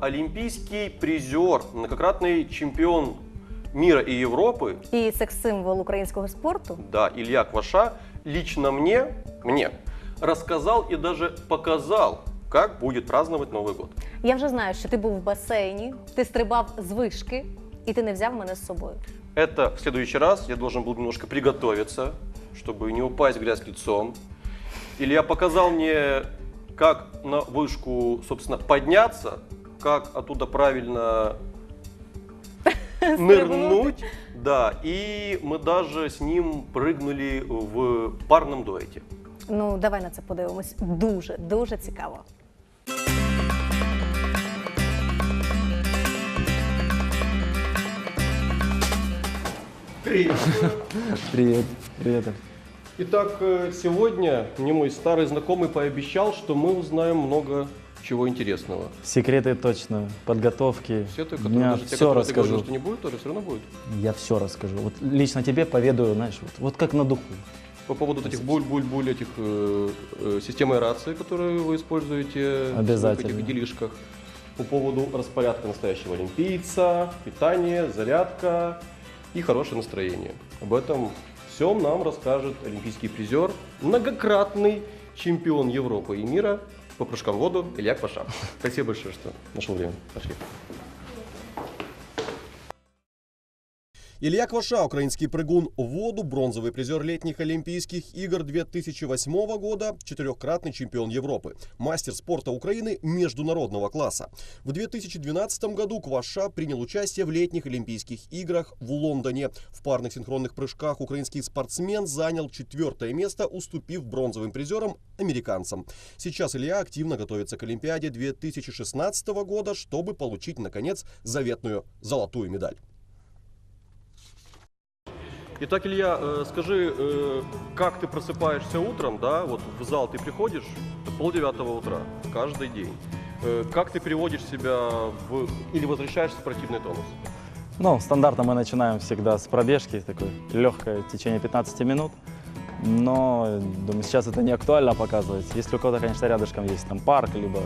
олимпийский призер, многократный чемпион мира и Европы, І секс-символ українського спорту. да, Илья Кваша, лично мне, мне рассказал и даже показал, как будет праздновать Новый год. Я вже знаю, що ти був в басейні, ти стрибав з вишки, і ти не взяв мене з собою. Это в следующий раз я должен был немножко приготовиться, чтобы не упасть в грязь лицом. Илья показал мне, как на вышку, собственно, подняться, как оттуда правильно нырнуть. Да, и мы даже с ним прыгнули в парном дуэте. Ну, давай на це подивимось. Дуже, дуже цікаво. Привет. Привет. Привет. Итак, э, сегодня мне мой старый знакомый пообещал, что мы узнаем много чего интересного. Секреты точно, подготовки. Все ты, которые даже те, все которые ты говорил, расскажу. что не будет, тоже все равно будет. Я все расскажу. Вот лично тебе поведаю, знаешь, вот, вот как на духу. По поводу вот этих буль-буль-буль, этих э, э, систем аэрации, которые вы используете в Обязательно. этих делишках. По поводу распорядка настоящего олимпийца, питания, зарядка и хорошее настроение. Об этом всем нам расскажет олимпийский призер, многократный чемпион Европы и мира по в воду Илья Кваша. Спасибо большое, что нашел время. Пошли. Илья Кваша, украинский прыгун в воду, бронзовый призер летних Олимпийских игр 2008 года, четырехкратный чемпион Европы, мастер спорта Украины международного класса. В 2012 году Кваша принял участие в летних Олимпийских играх в Лондоне. В парных синхронных прыжках украинский спортсмен занял четвертое место, уступив бронзовым призерам американцам. Сейчас Илья активно готовится к Олимпиаде 2016 года, чтобы получить, наконец, заветную золотую медаль. Итак, Илья, э, скажи, э, как ты просыпаешься утром, да, вот в зал ты приходишь полдевятого утра каждый день. Э, Как ты приводишь себя в или в спортивный тонус? Ну, стандартно мы начинаем всегда с пробежки, такой легкое в течение 15 минут. Но, думаю, сейчас это не актуально показывать. Если у кого-то, конечно, рядышком есть там парк, либо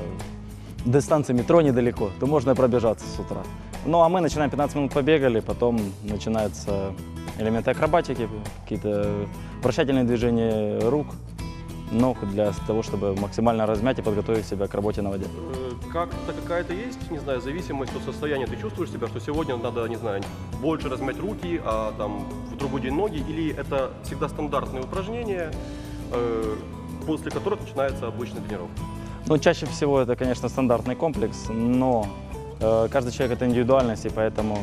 дистанция метро недалеко, то можно пробежаться с утра. Ну, а мы начинаем 15 минут побегали, потом начинаются элементы акробатики, какие-то вращательные движения рук, ног для того, чтобы максимально размять и подготовить себя к работе на воде. Э, Как-то какая-то есть, не знаю, зависимость от состояния. Ты чувствуешь себя, что сегодня надо, не знаю, больше размять руки, а там в другой день ноги? Или это всегда стандартные упражнения, э, после которых начинается обычная тренировка? Ну, чаще всего это, конечно, стандартный комплекс, но каждый человек это индивидуальность, и поэтому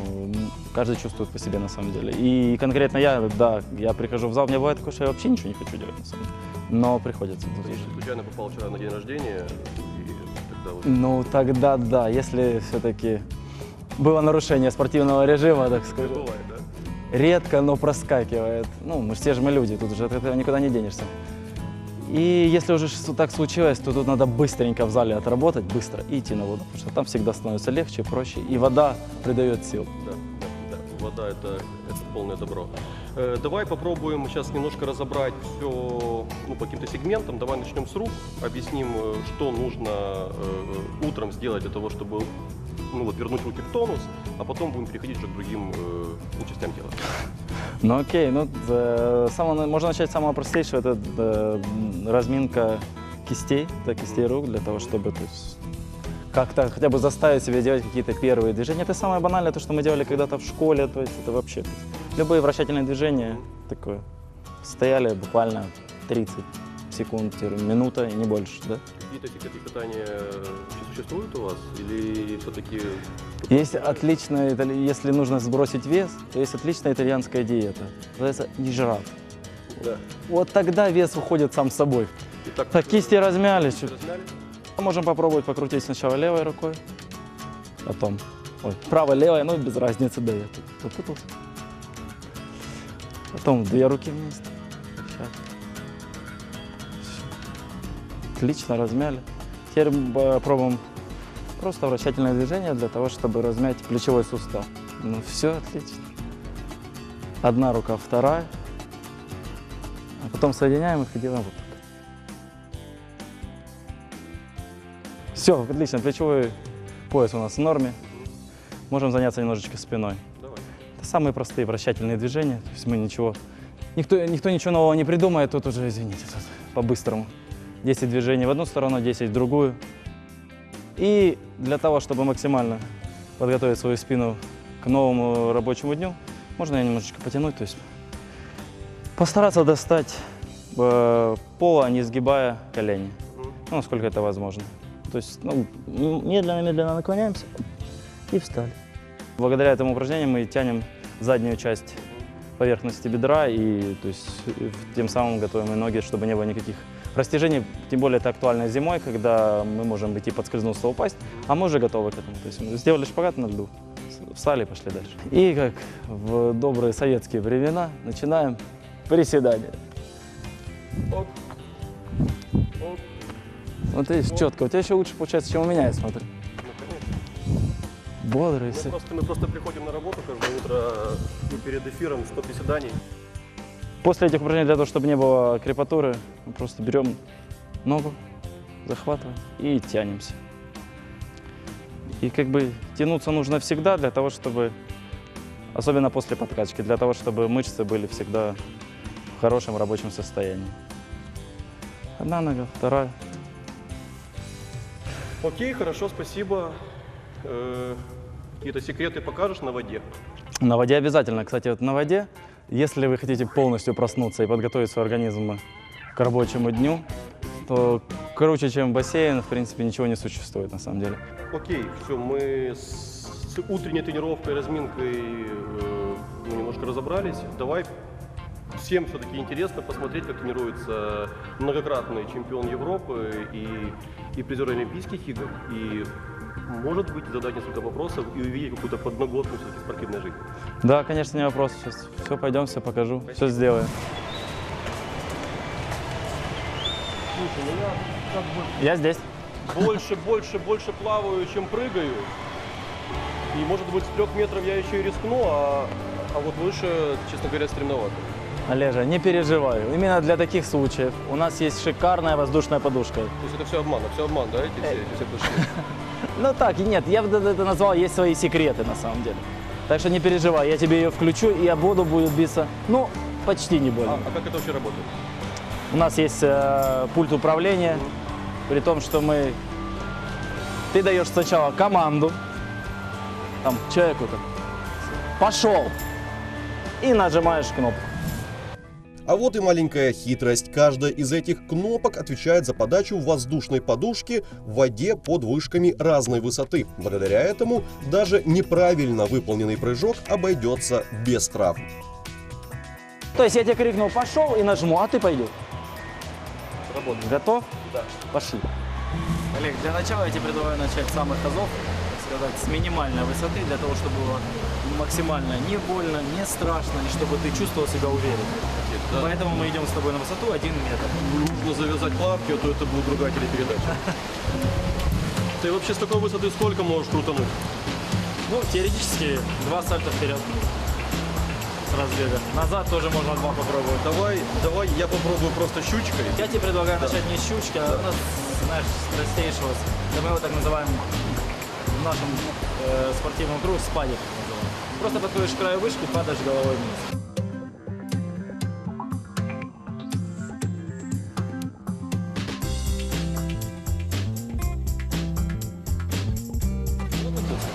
каждый чувствует по себе на самом деле. И конкретно я, да, я прихожу в зал, мне бывает такое, что я вообще ничего не хочу делать на самом деле. Но приходится. Если случайно попал вчера на день рождения, и тогда вот... Ну, тогда да, если все-таки было нарушение спортивного режима, так Это скажем. бывает, да? редко, но проскакивает. Ну, мы же все же мы люди, тут уже от этого никуда не денешься. И если уже так случилось, то тут надо быстренько в зале отработать, быстро и идти на воду, потому что там всегда становится легче, проще, и вода придает сил. Да, да, да. Вода это, это полное добро. Э, давай попробуем сейчас немножко разобрать все ну, по каким-то сегментам. Давай начнем с рук, объясним, э, что нужно э, утром сделать для того, чтобы ну, вот, вернуть руки в тонус, а потом будем переходить уже к другим э, частям тела. Ну окей, ну э, самого- можно начать с самого простейшего, это э, разминка кистей, да, кистей рук, для того, чтобы то есть, как-то хотя бы заставить себя делать какие-то первые движения. Это самое банальное, то, что мы делали когда-то в школе, то есть это вообще то есть, любые вращательные движения, такое, стояли буквально 30 секунд, минута и не больше, да? Какие-то секреты питания существуют у вас? Или все-таки... Есть отличная, если нужно сбросить вес, то есть отличная итальянская диета. Называется ежрат. Да. Вот тогда вес уходит сам собой. Итак, Так, кисти размялись. чуть- размяли? Можем попробовать покрутить сначала левой рукой, потом ой, правой, левой, ну без разницы, да, я тут запутался. Потом две руки вместе. Отлично, размяли. Теперь пробуем просто вращательное движение для того, чтобы размять плечевой сустав. Ну все, отлично. Одна рука, вторая. А потом соединяем их и делаем вот так. Все, отлично, плечевой Пояс у нас в норме. Можем заняться немножечко спиной. Давай. Это самые простые вращательные движения. То есть мы ничего... Никто, никто ничего нового не придумает, тут уже, извините, по-быстрому. 10 движений в одну сторону, 10 в другую. И для того, чтобы максимально подготовить свою спину к новому рабочему дню, можно ее немножечко потянуть, то есть постараться достать э, пола, не сгибая колени, ну, насколько это возможно. То есть ну, медленно-медленно наклоняемся и встали. Благодаря этому упражнению мы тянем заднюю часть поверхности бедра и то есть, тем самым готовим и ноги, чтобы не было никаких растяжений. Тем более это актуально зимой, когда мы можем идти подскользнуться, упасть, а мы уже готовы к этому. То есть мы сделали шпагат на льду, встали и пошли дальше. И как в добрые советские времена начинаем приседания. Оп. Оп. Вот видишь, четко. У тебя еще лучше получается, чем у меня, я смотрю. Ну, конечно. Бодрый. Мы просто, мы просто приходим на работу каждое утро и перед эфиром 100 приседаний. После этих упражнений, для того, чтобы не было крепатуры, мы просто берем ногу, захватываем и тянемся. И как бы тянуться нужно всегда для того, чтобы, особенно после подкачки, для того, чтобы мышцы были всегда в хорошем рабочем состоянии. Одна нога, вторая. Окей, хорошо, спасибо. Э, Какие-то секреты покажешь на воде? На воде обязательно. Кстати, вот на воде, если вы хотите полностью проснуться и подготовить свой организм к рабочему дню, то круче, чем бассейн, в принципе, ничего не существует на самом деле. Окей, все, мы с, утренней тренировкой, разминкой э, немножко разобрались. Давай всем все-таки интересно посмотреть, как тренируется многократный чемпион Европы и, и призер Олимпийских игр. И, может быть, задать несколько вопросов и увидеть какую-то подноготную все-таки спортивной жизни. Да, конечно, не вопрос. Сейчас все пойдем, все покажу, все сделаем. Слушай, ну я как бы Я здесь. больше, больше, больше плаваю, чем прыгаю. И, может быть, с трех метров я еще и рискну, а, а вот выше, честно говоря, стремновато. Олежа, не переживай. Именно для таких случаев у нас есть шикарная воздушная подушка. То есть это все обман, все обман, да, эти все, эти все прыжки? Ну так, и нет, я бы это назвал, есть свои секреты на самом деле. Так что не переживай, я тебе ее включу, и об воду будет биться, ну, почти не А, больно. а как это вообще работает? У нас есть э, пульт управления, при том, что мы... Ты даешь сначала команду, там, человеку так, пошел, и нажимаешь кнопку. А вот и маленькая хитрость. Каждая из этих кнопок отвечает за подачу воздушной подушки в воде под вышками разной высоты. Благодаря этому даже неправильно выполненный прыжок обойдется без травм. То есть я тебе крикнул «пошел» и нажму, а ты пойдешь. Работает. Готов? Да. Пошли. Олег, для начала я тебе предлагаю начать с самых азов, так сказать, с минимальной высоты, для того, чтобы было максимально не больно, не страшно, и чтобы ты чувствовал себя уверенно. Поэтому мы идем с тобой на высоту 1 метр. Нужно завязать плавки, а то это будет другая телепередача. Ты вообще с такой высоты сколько можешь крутануть? Ну, теоретически два сальта вперед с разбега. Назад тоже можно два попробовать. Давай, давай, я попробую просто щучкой. Я тебе предлагаю начать не с щучки, а у нас, знаешь, простейшего. Да мы его так называем в нашем э, спортивном кругу спадик. Просто подходишь к краю вышки, падаешь головой вниз.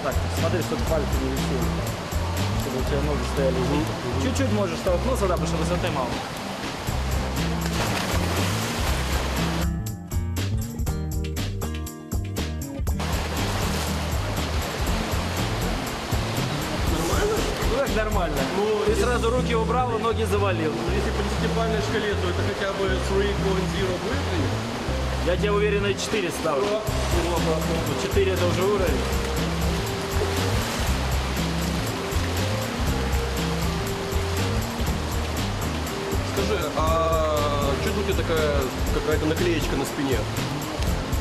Так, смотри, чтобы пальцы не висели. Чтобы у тебя ноги стояли. Чуть-чуть можешь толкнуться, да, потому что высоты мало. Сразу руки убрал, и ноги завалил. Если по десятибалльной шкале, то это хотя бы 3.0 будет ли? Я тебе уверенно 4 ставлю. 4 это уже уровень. Скажи, а что у тебя такая какая-то наклеечка на спине?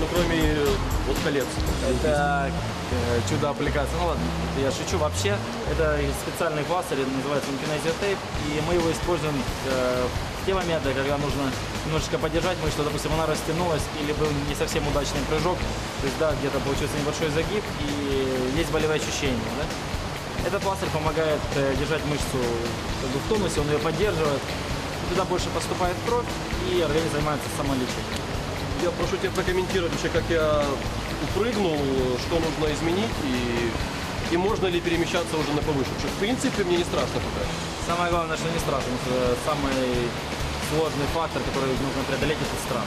Ну кроме э, вот колец. Это э, чудо-аппликация. Ну ладно, я шучу. Вообще, это специальный пластырь, называется он Tape, и мы его используем э, в те моменты, когда нужно немножечко поддержать мышцу, допустим, она растянулась или был не совсем удачный прыжок, то есть, да, где-то получился небольшой загиб и есть болевые ощущения, да? Этот пластырь помогает э, держать мышцу как бы, в тонусе, он ее поддерживает, туда больше поступает кровь, и организм занимается самолечением. Я прошу тебя прокомментировать вообще, как я упрыгнул, что нужно изменить и, и можно ли перемещаться уже на повыше. Потому что, в принципе, мне не страшно пока. Самое главное, что не страшно, самый сложный фактор, который нужно преодолеть, это страх.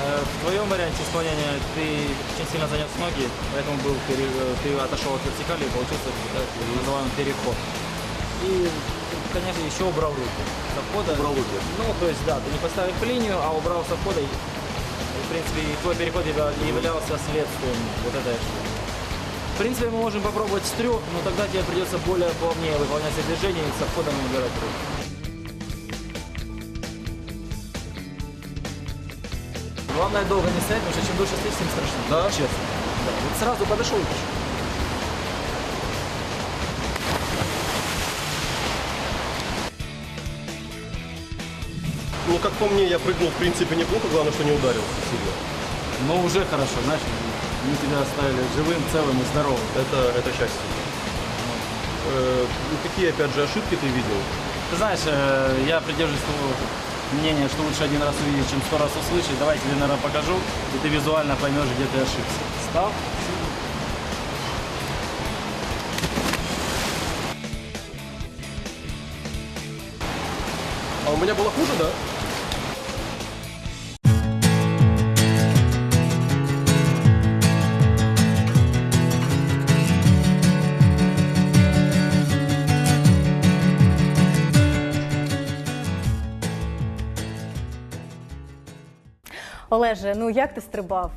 Э, В твоем варианте исполнения ты очень сильно занес ноги, поэтому был пере- ты отошел от вертикали и получился так называемый переход. И, конечно, еще убрал руки со входа. Убрал руки. Ну, то есть, да, ты не поставил линию, а убрал со входа. И, принципе, и твой переход явля- являлся следствием вот этой ошибки. В принципе, мы можем попробовать с трех, но тогда тебе придется более плавнее выполнять все движения и со входом убирать руки. Главное долго не стоять, потому что чем дольше стоишь, тем страшнее. Да? Честно. Да. Вот сразу подошел и пошел. По мне, я прыгнул, в принципе, неплохо, главное, что не ударился сильно. Но уже хорошо, знаешь, мы тебя оставили живым, целым и здоровым. Это, это счастье. Э, ну, какие, опять же, ошибки ты видел? Ты знаешь, э, я придерживаюсь того мнения, что лучше один раз увидеть, чем сто раз услышать. Давай я тебе, наверное, покажу, и ты визуально поймешь, где ты ошибся. Стал? А у меня было хуже, да? Олеже, ну як ти стрибав?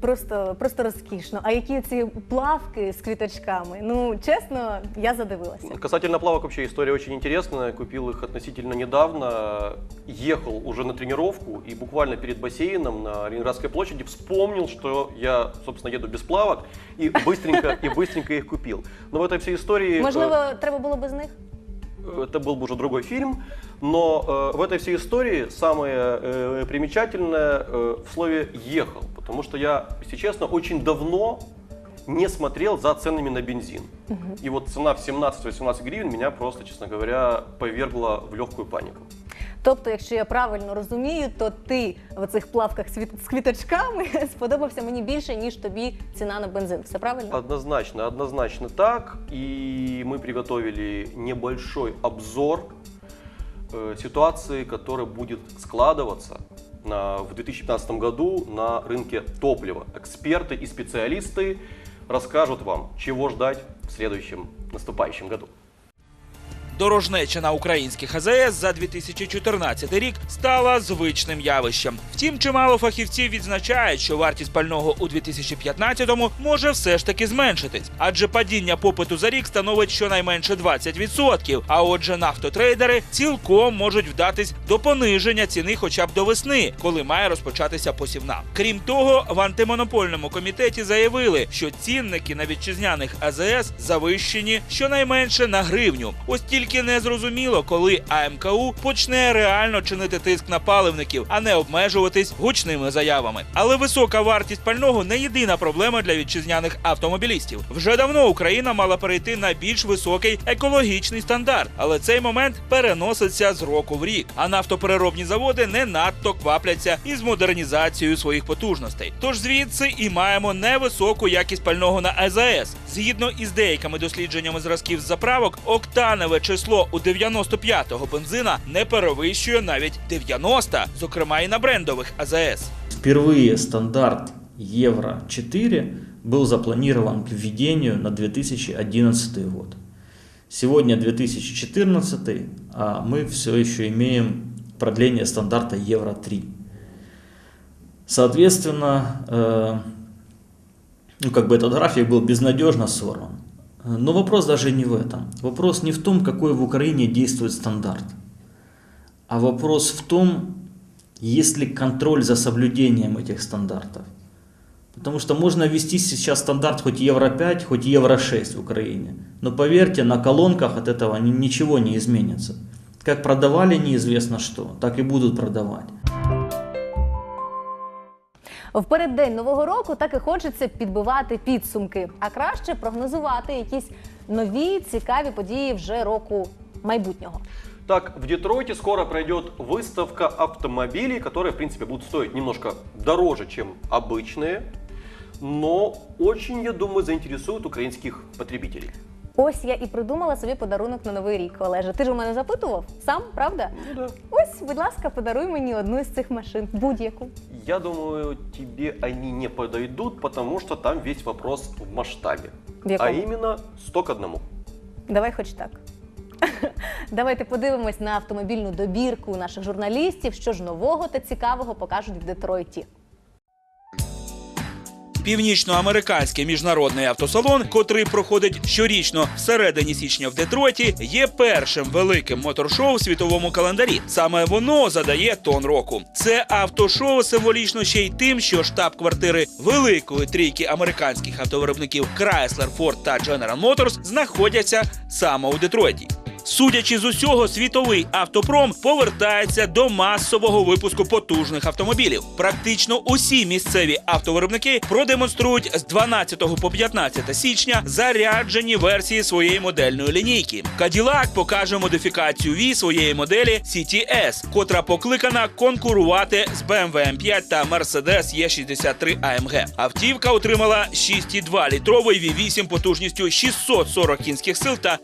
Просто, просто розкішно. А які ці плавки з квіточками? Ну, чесно, я задивилася. Касательно плавок вообще история очень интересная. Купил их относительно недавно. Ехал уже на тренировку и буквально перед бассейном на Ленинградской площади вспомнил, что я, собственно, еду без плавок и быстренько, и быстренько их купил. Но в этой всей истории... э, Можливо, треба було без них? Это был бы уже другой фильм, но э, в этой всей истории самое э, примечательное э, в слове «ехал», потому что я, если честно, очень давно не смотрел за ценами на бензин. И вот цена в 17-18 гривен меня просто, честно говоря, повергла в легкую панику. Тобто, якщо я правильно розумію, то ти в цих плавках з квіт- з квіточками сподобався мені більше, ніж тобі ціна на бензин. Все правильно? Однозначно, однозначно так. И мы приготовили небольшой обзор э, ситуации, которая будет складываться на, в 2015 году на рынке топлива. Эксперты и специалисты расскажут вам, чего ждать в следующем наступающем году. Дорожнеча на українських АЗС за 2014 рік стала звичним явищем. Втім, чимало фахівців відзначають, що вартість пального у 2015-му може все ж таки зменшитись, адже падіння попиту за рік становить щонайменше 20%. А отже, нафтотрейдери цілком можуть вдатись до пониження ціни хоча б до весни, коли має розпочатися посівна. Крім того, в антимонопольному комітеті заявили, що цінники на вітчизняних АЗС завищені щонайменше на гривню. Ось тільки не зрозуміло, коли АМКУ почне реально чинити тиск на паливників, а не обмежуватись гучними заявами. Але висока вартість пального не єдина проблема для вітчизняних автомобілістів. Вже давно Україна мала перейти на більш високий екологічний стандарт, але цей момент переноситься з року в рік. А нафтопереробні заводи не надто квапляться із модернізацією своїх потужностей. Тож звідси і маємо невисоку якість пального на АЗС. Згідно із деякими дослідженнями зразків з заправок, октанове число у 95-го бензина не перевищує навіть 90, зокрема і на брендових АЗС. Впервые стандарт Евро-4 был запланирован к введению на 2011 год. Сегодня 2014, а мы все еще имеем продление стандарта Евро-3. Соответственно, э, ну, как бы этот график был безнадежно сорван. Но вопрос даже не в этом. Вопрос не в том, какой в Украине действует стандарт, а вопрос в том, есть ли контроль за соблюдением этих стандартов. Потому что можно ввести сейчас стандарт хоть Евро 5, хоть Евро 6 в Украине. Но поверьте, на колонках от этого ни- ничего не изменится. Как продавали неизвестно что, так и будут продавать. В переддень нового року так і хочеться підбивати підсумки, а краще прогнозувати якісь нові цікаві події вже року майбутнього. Так, в Детройте скоро пройдет выставка автомобилей, которые, в принципе, будут стоить немножко дороже, чем обычные, но очень, я думаю, заинтересуют украинских потребителей. Ось я і придумала собі подарунок на новий рік. Олеже, ти ж у мене запитував сам, правда? Ну да. Ось, будь ласка, подаруй мені одну з цих машин, будь-яку. Я думаю, тебе они не подойдут, потому что там весь вопрос в масштабе. В якому? А именно 100 к одному. Давай хоч так. Давайте подивимось на автомобільну добірку наших журналістів, що ж нового та цікавого покажуть в Детройті. Північноамериканський міжнародний автосалон, котрий проходить щорічно всередині січня в Детройті, є першим великим моторшоу в світовому календарі. Саме воно задає тон року. Це автошоу символічно ще й тим, що штаб-квартири великої трійки американських автовиробників Chrysler, Ford та General Motors знаходяться саме у Детройті. Судячи з усього, світовий автопром повертається до масового випуску потужних автомобілів. Практично усі місцеві автовиробники продемонструють з 12 по 15 січня заряджені версії своєї модельної лінійки. Cadillac покаже модифікацію V своєї моделі CTS, котра покликана конкурувати з BMW M5 та Mercedes E63 AMG. Автівка отримала 6,2 літровий V8 потужністю 640 кінських сил та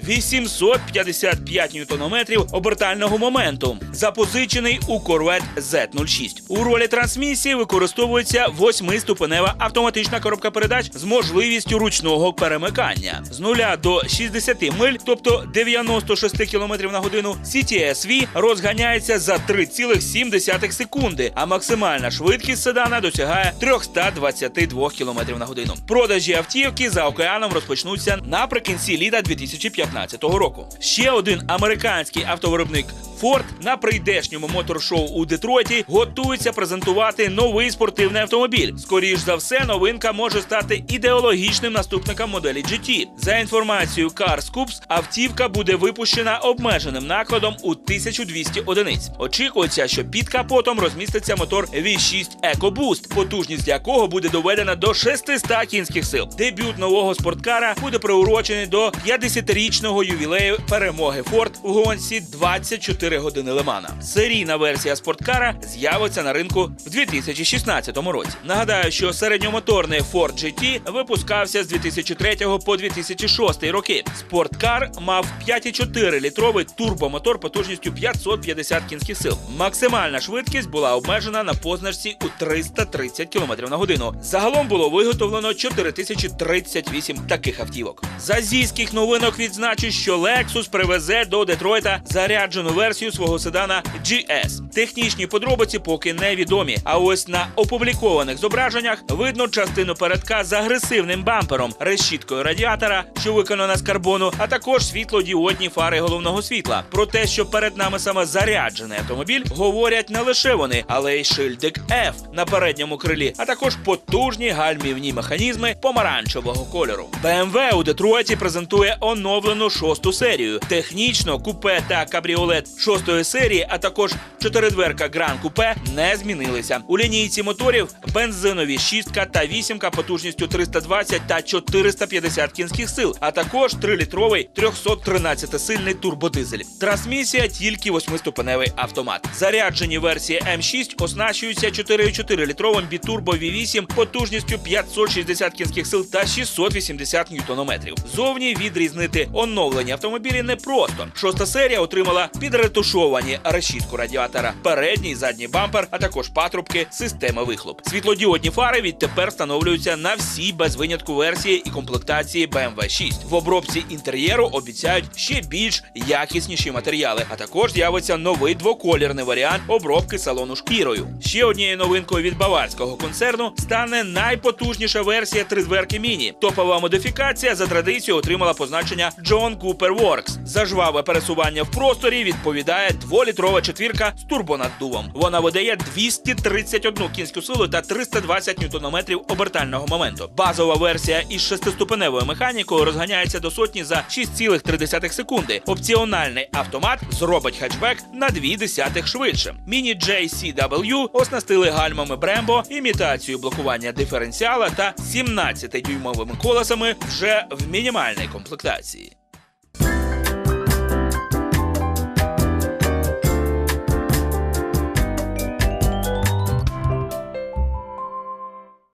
855 ньютонометрів обертального моменту, запозичений у Corvette Z06. У ролі трансмісії використовується восьмиступенева автоматична коробка передач з можливістю ручного перемикання. З нуля до 60 миль, тобто 96 км на годину, CTS-V розганяється за 3,7 секунди, а максимальна швидкість седана досягає 322 км на годину. Продажі автівки за океаном розпочнуться наприкінці літа 2015 року. Ще один американський автовиробник Ford на прийдешньому моторшоу у Детройті готується презентувати новий спортивний автомобіль. Скоріш за все, новинка може стати ідеологічним наступником моделі GT. За інформацією Car Scoops, автівка буде випущена обмеженим накладом у 1200 одиниць. Очікується, що під капотом розміститься мотор V6 EcoBoost, потужність якого буде доведена до 600 кінських сил. Дебют нового спорткара буде приурочений до 50-річного ювілею перемоги Ford у гонці 24 години Лемана. Серійна версія спорткара з'явиться на ринку в 2016 році. Нагадаю, що середньомоторний Ford GT випускався з 2003 по 2006 роки. Спорткар мав 5,4 літровий турбомотор потужністю 550 кінських сил. Максимальна швидкість була обмежена на позначці у 330 км на годину. Загалом було виготовлено 4038 таких автівок. З азійських новинок відзначу, що Lexus привезе до Детройта заряджену версію свого седана GS. Технічні подробиці поки невідомі. А ось на опублікованих зображеннях видно частину передка з агресивним бампером, решіткою радіатора, що виконана з карбону, а також світлодіодні фари головного світла. Про те, що перед нами саме заряджений автомобіль, говорять не лише вони, але й шильдик F на передньому крилі, а також потужні гальмівні механізми помаранчевого кольору. BMW у Детройті презентує оновлену шосту серію. Технічно купе та кабріолет шостої серії, а також чотиридверка Гран Купе не змінилися. У лінійці моторів бензинові шістка та вісімка потужністю 320 та 450 кінських сил, а також 3-літровий 313-сильний турбодизель. Трансмісія тільки восьмиступеневий автомат. Заряджені версії М6 оснащуються 4,4 літровим бітурбо V8 потужністю 560 кінських сил та 680 ньютонометрів. Зовні відрізнити оновлені автомобілі непросто. Шоста серія отримала підретушовані решітку радіатора, передній і задній бампер, а також патрубки системи вихлоп. Світлодіодні фари відтепер встановлюються на всі без винятку версії і комплектації BMW 6. В обробці інтер'єру обіцяють ще більш якісніші матеріали, а також з'явиться новий двоколірний варіант обробки салону шкірою. Ще однією новинкою від баварського концерну стане найпотужніша версія тридверки міні. Топова модифікація за традицією отримала позначення John Cooper Works. За жваве пересування в просторі відповідає дволітрова четвірка з турбонаддувом. Вона видає 231 кінську силу та 320 ньютонометрів обертального моменту. Базова версія із шестиступеневою механікою розганяється до сотні за 6,3 секунди. Опціональний автомат зробить хетчбек на 2 десятих швидше. Міні JCW оснастили гальмами Brembo, імітацією блокування диференціала та 17-дюймовими колесами вже в мінімальній комплектації.